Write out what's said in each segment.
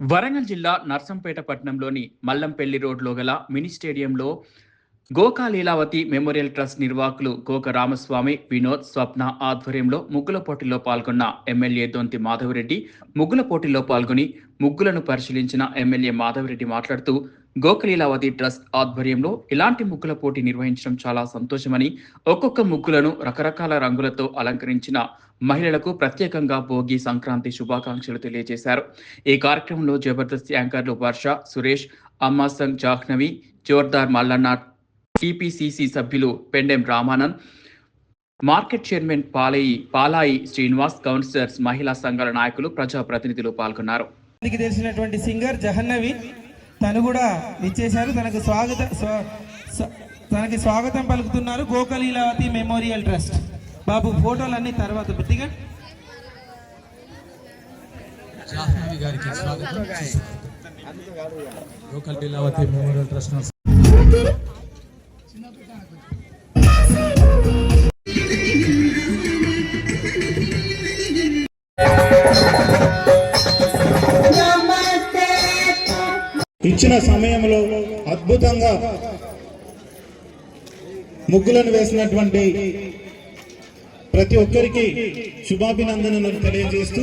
వరంగల్ జిల్లా నర్సంపేట పట్టణంలోని మల్లంపల్లి రోడ్లో గల మినీ స్టేడియంలో గోకా లీలావతి మెమోరియల్ ట్రస్ట్ నిర్వాహకులు గోక రామస్వామి వినోద్ స్వప్న ఆధ్వర్యంలో ముగ్గుల పోటీలో పాల్గొన్న ఎమ్మెల్యే దొంతి మాధవరెడ్డి ముగ్గుల పోటీలో పాల్గొని ముగ్గులను పరిశీలించిన ఎమ్మెల్యే మాధవరెడ్డి మాట్లాడుతూ గోక లీలావతి ట్రస్ట్ ఆధ్వర్యంలో ఇలాంటి ముగ్గుల పోటీ నిర్వహించడం చాలా సంతోషమని ఒక్కొక్క ముగ్గులను రకరకాల రంగులతో అలంకరించిన మహిళలకు ప్రత్యేకంగా భోగి సంక్రాంతి శుభాకాంక్షలు తెలియజేశారు. ఈ కార్యక్రమంలో జబర్దస్త్ యాంకర్లు వర్ష సురేష్ అమ్మాసంగ్ జాహ్నవి జోర్దార్ మల్లన్న టిపిసిసి సభ్యులు Pendem Ramanand market chairman పాలయి పాలాయి Srinivas councillors మహిళా సంఘాల నాయకులు ప్రజాప్రతినిధులు పాల్గొన్నారు. తెలిసినటువంటి సింగర్ జహన్నవి తను కూడా ఇచ్చేశారు. తనకు స్వాగత తనకి స్వాగతం పలుకుతున్నారు గోకలీలావతి మెమోరియల్ ట్రస్ట్. బాబు ఫోటోలన్నీ తర్వాత పెట్టిగా. జాహ్నవి గారికి స్వాగతం. లోకల్ లీలావతి మెమోరియల్ ట్రస్ట్ ఇచ్చిన సమయంలో అద్భుతంగా ముగ్గులను వేసినటువంటి ప్రతి ఒక్కరికి శుభాభినందనలు తెలియజేస్తూ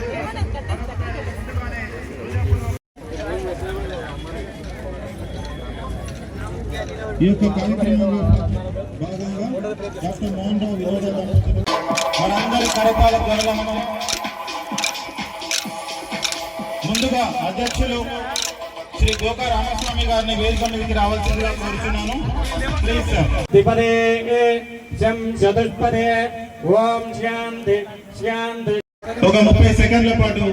ఈ యొక్క కార్యక్రమంలో భాగంగా డాక్టర్ మోహన్ రావు మనందరి గొడవలను ముందుగా అధ్యక్షులు శ్రీ గోకా రామస్వామి గారిని వేదిక మీదకి రావాల్సిందిగా కోరుతున్నాను ప్లీజ్ సార్ ద్విపదే శం చతుష్పదే ఓం శాంతి శాంతి ఒక ముప్పై సెకండ్ల పాటు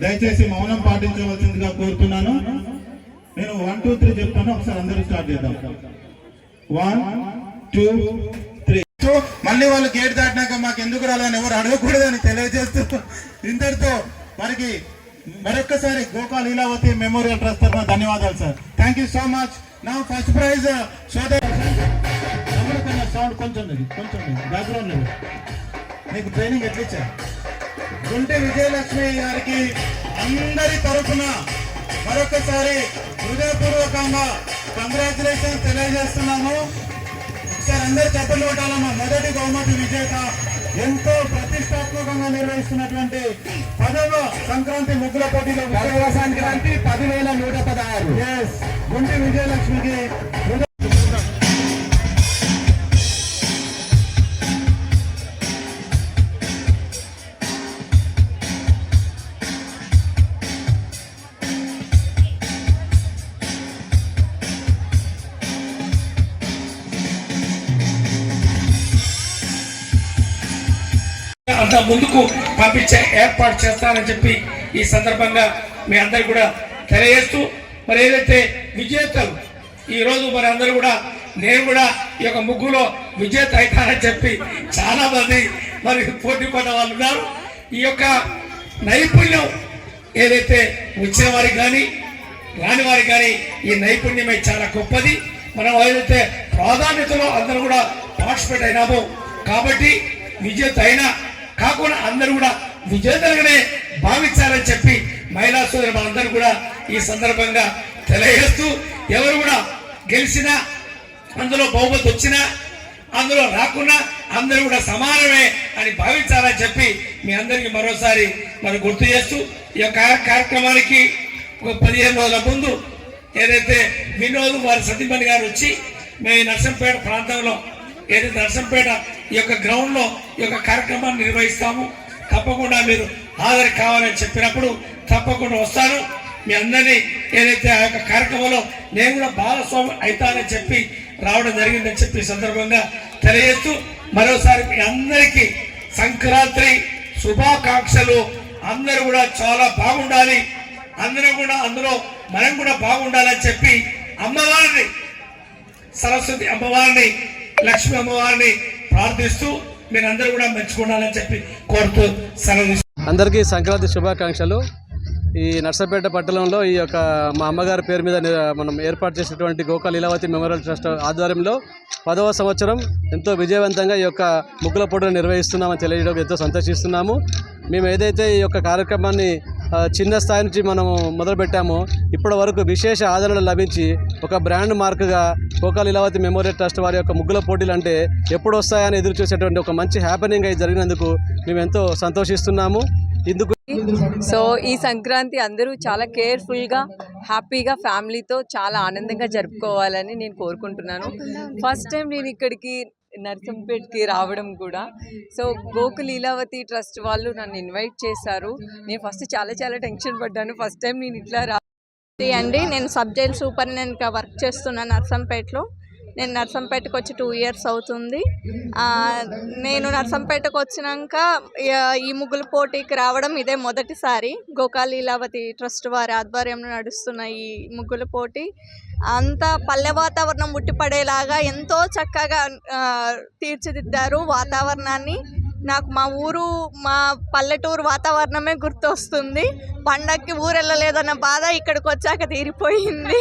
దయచేసి మౌనం పాటించవలసిందిగా కోరుతున్నాను. నేను వన్ టూ త్రీ చెప్తాను ఒకసారి అందరూ స్టార్ట్ చేద్దాం. వన్ టూ త్రీ సో మళ్ళీ వాళ్ళు గేట్ దాటినాక మాకు ఎందుకు రాలని ఎవరు అడగకూడదని తెలియజేస్తూ ఇంతటితో మనకి మరొక్కసారి గోకా లీలావతి మెమోరియల్ ట్రస్ట్ తరఫున ధన్యవాదాలు sir thank you so much నా ఫస్ట్ ప్రైజ్ సౌండ్ కొంచెం కొంచెం బ్యాక్గ్రౌండ్ లేదు. నీకు ట్రైనింగ్ ఎట్లా ఇచ్చారు గుంటె విజయలక్ష్మి గారికి అందరి తరఫున మరొకసారి హృదయపూర్వకంగా కంగ్రాచులేషన్ తెలియజేస్తున్నాము. ఒకసారి అందరు చెప్పలు కొట్టాలమ్మా. మొదటి బహుమతి విజేత ఎంతో ప్రతిష్టాత్మకంగా నిర్వహిస్తున్నటువంటి పదవ సంక్రాంతి ముగ్గుల పోటీలో సంక్రాంతి పదివేల నూట పదహారు. ఎస్ గుంటి విజయలక్ష్మికి అంత ముందుకు పంపించే ఏర్పాటు చేస్తానని చెప్పి ఈ సందర్భంగా మీ అందరు కూడా తెలియజేస్తూ మరి ఏదైతే విజేతలు ఈరోజు మరి అందరూ కూడా నేను కూడా ఈ యొక్క ముగ్గులో విజేత అవుతానని చెప్పి చాలా మంది మరి పోటీ పడ్డ వాళ్ళు ఉన్నారు. ఈ యొక్క నైపుణ్యం ఏదైతే వచ్చిన వారికి కానీ రాని వారికి కానీ ఈ నైపుణ్యమే చాలా గొప్పది. మనం ఏదైతే ప్రాధాన్యతలో అందరూ కూడా పార్టిసిపేట్ అయినామో కాబట్టి విజేత అయినా కాకుండా అందరూ కూడా విజేతలుగానే భావించాలని చెప్పి మహిళా సోదరు మనందరూ కూడా ఈ సందర్భంగా తెలియజేస్తూ ఎవరు కూడా గెలిచినా అందులో బహుమతి వచ్చినా అందులో రాకున్నా అందరూ కూడా సమానమే అని భావించాలని చెప్పి మీ అందరికీ మరోసారి మరి గుర్తు చేస్తూ ఈ యొక్క కార్యక్రమానికి ఒక పదిహేను రోజుల ముందు ఏదైతే వినోద్ వారి సతీమణి గారు వచ్చి మేము నర్సంపేట ప్రాంతంలో ఏదైతే నర్సంపేట ఈ యొక్క గ్రౌండ్లో ఈ యొక్క కార్యక్రమాన్ని నిర్వహిస్తాము. తప్పకుండా మీరు హాజరు కావాలని చెప్పినప్పుడు తప్పకుండా వస్తాను. మీ అందరినీ ఏదైతే ఆ యొక్క కార్యక్రమంలో నేను కూడా భాగస్వామి అవుతానని చెప్పి రావడం జరిగిందని చెప్పి సందర్భంగా తెలియజేస్తూ మరోసారి మీ అందరికీ సంక్రాంతి శుభాకాంక్షలు. అందరూ కూడా చాలా బాగుండాలి. అందరూ కూడా అందులో మనం కూడా బాగుండాలని చెప్పి అమ్మవారిని సరస్వతి అమ్మవారిని లక్ష్మీ అమ్మవారిని ప్రార్థిస్తూ మీరందరూ కూడా మెచ్చుకోవాలని చెప్పి కోరుతూ సెలవు అందరికీ సంక్రాంతి శుభాకాంక్షలు. ఈ నర్సపేట పట్టణంలో ఈ యొక్క మా అమ్మగారి పేరు మీద మనం ఏర్పాటు చేసినటువంటి గోకా లీలావతి మెమోరియల్ ట్రస్ట్ ఆధ్వర్యంలో పదవ సంవత్సరం ఎంతో విజయవంతంగా ఈ యొక్క ముగ్గుల పోటీలు నిర్వహిస్తున్నామని తెలియడం ఎంతో సంతోషిస్తున్నాము. మేము ఏదైతే ఈ యొక్క కార్యక్రమాన్ని చిన్న స్థాయి నుంచి మనము మొదలుపెట్టాము. ఇప్పటి వరకు విశేష ఆదరణ లభించి ఒక బ్రాండ్ మార్క్గా కోకాల ఇలావతి మెమోరియల్ ట్రస్ట్ వారి యొక్క ముగ్గుల పోటీలు అంటే ఎప్పుడు వస్తాయని ఎదురు చూసేటువంటి ఒక మంచి హ్యాపెనింగ్ అయి జరిగినందుకు మేము ఎంతో సంతోషిస్తున్నాము. ఇందుకు సో ఈ సంక్రాంతి అందరూ చాలా కేర్ఫుల్గా హ్యాపీగా ఫ్యామిలీతో చాలా ఆనందంగా జరుపుకోవాలని నేను కోరుకుంటున్నాను. ఫస్ట్ టైం నేను ఇక్కడికి నర్సంపేట్కి రావడం కూడా. సో గోకు లీలావతి ట్రస్ట్ వాళ్ళు నన్ను ఇన్వైట్ చేశారు. నేను ఫస్ట్ చాలా చాలా టెన్షన్ పడ్డాను. ఫస్ట్ టైం నేను ఇట్లా రా అండి నేను సబ్ జైల్ సూపరింటెండెంట్గా వర్క్ చేస్తున్నాను నర్సంపేటలో నేను నర్సంపేటకు వచ్చి టూ ఇయర్స్ అవుతుంది. నేను నర్సంపేటకు వచ్చినాక ఈ- ముగ్గుల పోటీకి రావడం ఇదే మొదటిసారి. గోకా లీలావతి ట్రస్ట్ వారి ఆధ్వర్యంలో నడుస్తున్న ఈ ముగ్గుల పోటీ. అంతా పల్లె వాతావరణం ముట్టిపడేలాగా ఎంతో చక్కగా తీర్చిదిద్దారు వాతావరణాన్ని. నాకు మా ఊరు మా పల్లెటూరు వాతావరణమే గుర్తొస్తుంది. పండక్కి ఊరు వెళ్ళలేదన్న బాధ ఇక్కడికి వచ్చాక తీరిపోయింది.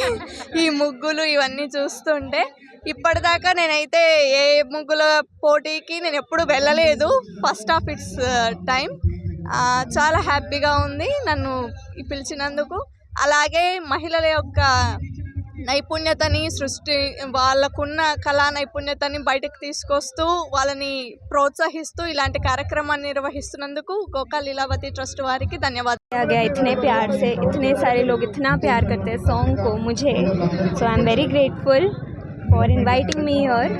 ఈ ముగ్గులు ఇవన్నీ చూస్తుంటే ఇప్పటిదాకా నేనైతే ఏ ముగ్గుల పోటీకి నేను ఎప్పుడు వెళ్ళలేదు. ఫస్ట్ ఆఫ్ ఇట్స్ టైం చాలా హ్యాపీగా ఉంది నన్ను పిలిచినందుకు. అలాగే మహిళల యొక్క నైపుణ్యతని సృష్టి వాళ్ళకున్న కళా నైపుణ్యతని బయటకు తీసుకొస్తూ వాళ్ళని ప్రోత్సహిస్తూ ఇలాంటి కార్యక్రమాన్ని నిర్వహిస్తున్నందుకు గోకా లీలావతి ట్రస్ట్ వారికి ధన్యవాదాలు. ఇతనే ప్యార్ సే ఇతనే సారే లోగ్ ప్యార్ కర్తే సాంగ్ కో ముజే so I'm very grateful for inviting me here